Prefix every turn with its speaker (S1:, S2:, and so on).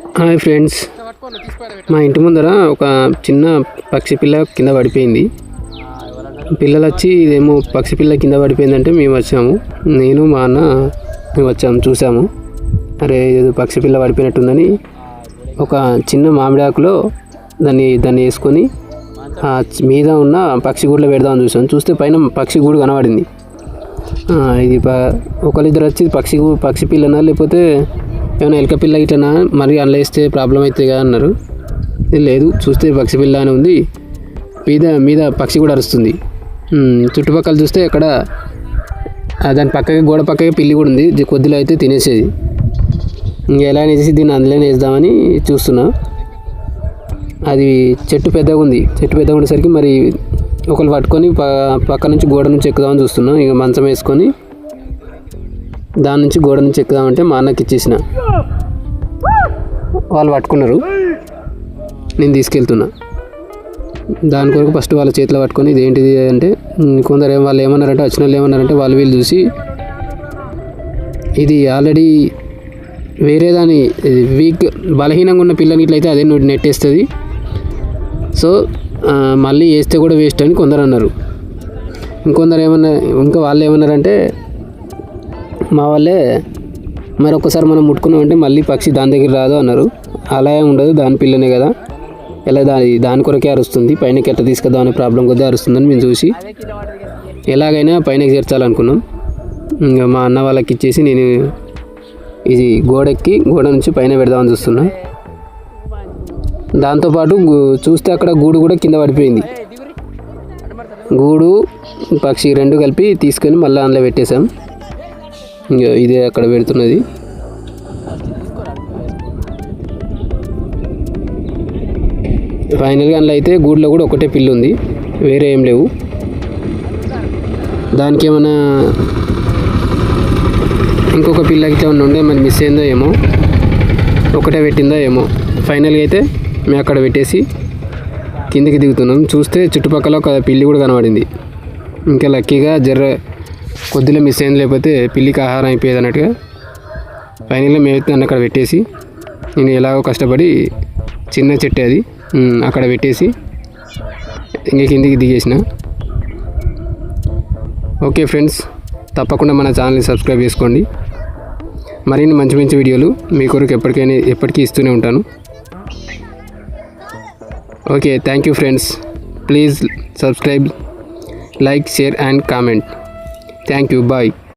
S1: Hi friends. మా ఇంటి ముందర ఒక చిన్న పక్షి పిల్ల కింద పడిపోయింది. పిల్లలు వచ్చి ఇదేమో పక్షి పిల్ల కింద పడిపోయిందంటే మేము వచ్చాము. నేను మా అన్న మేము వచ్చాము చూసాము అరే ఏదో పక్షి పిల్ల పడిపోయినట్టుందని ఒక చిన్న మామిడి ఆకులో దాన్ని దాన్ని వేసుకొని మీద ఉన్న పక్షి గూడులో పెడదామని చూసాం చూస్తే పైన పక్షి గూడు కనబడింది. ఇది ప ఒకరిద్దరు వచ్చి పక్షి పక్షి పిల్లనా లేకపోతే ఏమైనా ఎలక పిల్ల ఇటనా మరి అందులో వేస్తే ప్రాబ్లం అవుతుంది కదా అన్నారు లేదు చూస్తే పక్షి పిల్ల అని ఉంది. మీద మీద పక్షి కూడా అరుస్తుంది. చుట్టుపక్కల చూస్తే అక్కడ దాని పక్కకి గోడ పక్కకి పిల్లి కూడా ఉంది. కొద్దిలో అయితే తినేసేది. ఇంక ఎలా అనేసి దీన్ని అందులోనే వేద్దామని చూస్తున్నా. అది చెట్టు పెద్దగా ఉంది. చెట్టు పెద్దగా ఉండేసరికి మరి ఒకరు పట్టుకొని పక్క నుంచి గోడ నుంచి ఎక్కుదామని చూస్తున్నాం. ఇక మంచం వేసుకొని దాని నుంచి గోడ నుంచి ఎక్కుదామంటే మా అన్నకి ఇచ్చేసిన. వాళ్ళు పట్టుకున్నారు. నేను తీసుకెళ్తున్నా. దాని కొరకు ఫస్ట్ వాళ్ళ చేతిలో పట్టుకొని ఇది ఏంటిది అంటే కొందరు ఏం- వాళ్ళు ఏమన్నారంటే వచ్చిన వాళ్ళు ఏమన్నారంటే వాళ్ళు వీళ్ళు చూసి ఇది ఆల్రెడీ వేరే దాని వీక్ బలహీనంగా ఉన్న పిల్లని ఇట్లయితే అదే నోటి నెట్టేస్తుంది. సో మళ్ళీ వేస్తే కూడా వేస్ట్ అని కొందరు అన్నారు. ఇంకొందరు ఏమన్నా ఇంకా వాళ్ళు ఏమన్నారంటే మా వాళ్ళే మరి ఒక్కసారి మనం ముట్టుకున్నామంటే మళ్ళీ పక్షి దాని దగ్గర రాదు అన్నారు. అలా ఏం ఉండదు దాని పిల్లనే కదా. ఎలా దాని దాని కొరకే అరుస్తుంది పైనకి ఎట్లా తీసుకొద్దాం అనే ప్రాబ్లం కొద్దీ అరుస్తుందని మేము చూసి ఎలాగైనా పైనకి చేర్చాలనుకున్నాం. ఇంకా మా అన్న వాళ్ళకి ఇచ్చేసి నేను ఇది గోడెక్కి గోడ నుంచి పైన పెడదామని చూస్తున్నా. దాంతోపాటు చూస్తే అక్కడ గూడు కూడా కింద పడిపోయింది. గూడు పక్షి రెండు కలిపి తీసుకొని మళ్ళీ అందులో పెట్టేశాం. ఇంకా ఇదే అక్కడ పెడుతున్నది. ఫైనల్గా అందులో అయితే గూడ్లో కూడా ఒకటే పిల్లు ఉంది వేరే ఏం లేవు. దానికి ఏమైనా ఇంకొక పిల్లకి ఏమైనా ఉండే మరి మిస్ అయిందో ఏమో. ఒకటే పెట్టిందో ఏమో. ఫైనల్గా అయితే మేము అక్కడ పెట్టేసి కిందికి దిగుతున్నాం. చూస్తే చుట్టుపక్కల ఒక పిల్లి కూడా కనబడింది. ఇంకా లక్కీగా జర్ర కొద్దిలో మిస్ అయింది లేకపోతే పిల్లికి ఆహారం అయిపోయేది అన్నట్టుగా ఫైనల్గా మేమైతే నన్ను అక్కడ పెట్టేసి నేను ఎలాగో కష్టపడి చిన్న చెట్టు అది అక్కడ పెట్టేసి ఇంక కిందికి దిగేసిన. ఓకే ఫ్రెండ్స్ తప్పకుండా మన ఛానల్ని సబ్స్క్రైబ్ చేసుకోండి. మరిన్ని మంచి మంచి వీడియోలు మీ కొరకు ఎప్పటికైనా ఎప్పటికీ ఇస్తూనే ఉంటాను. Okay thank you friends. Please subscribe like share and comment. Thank you bye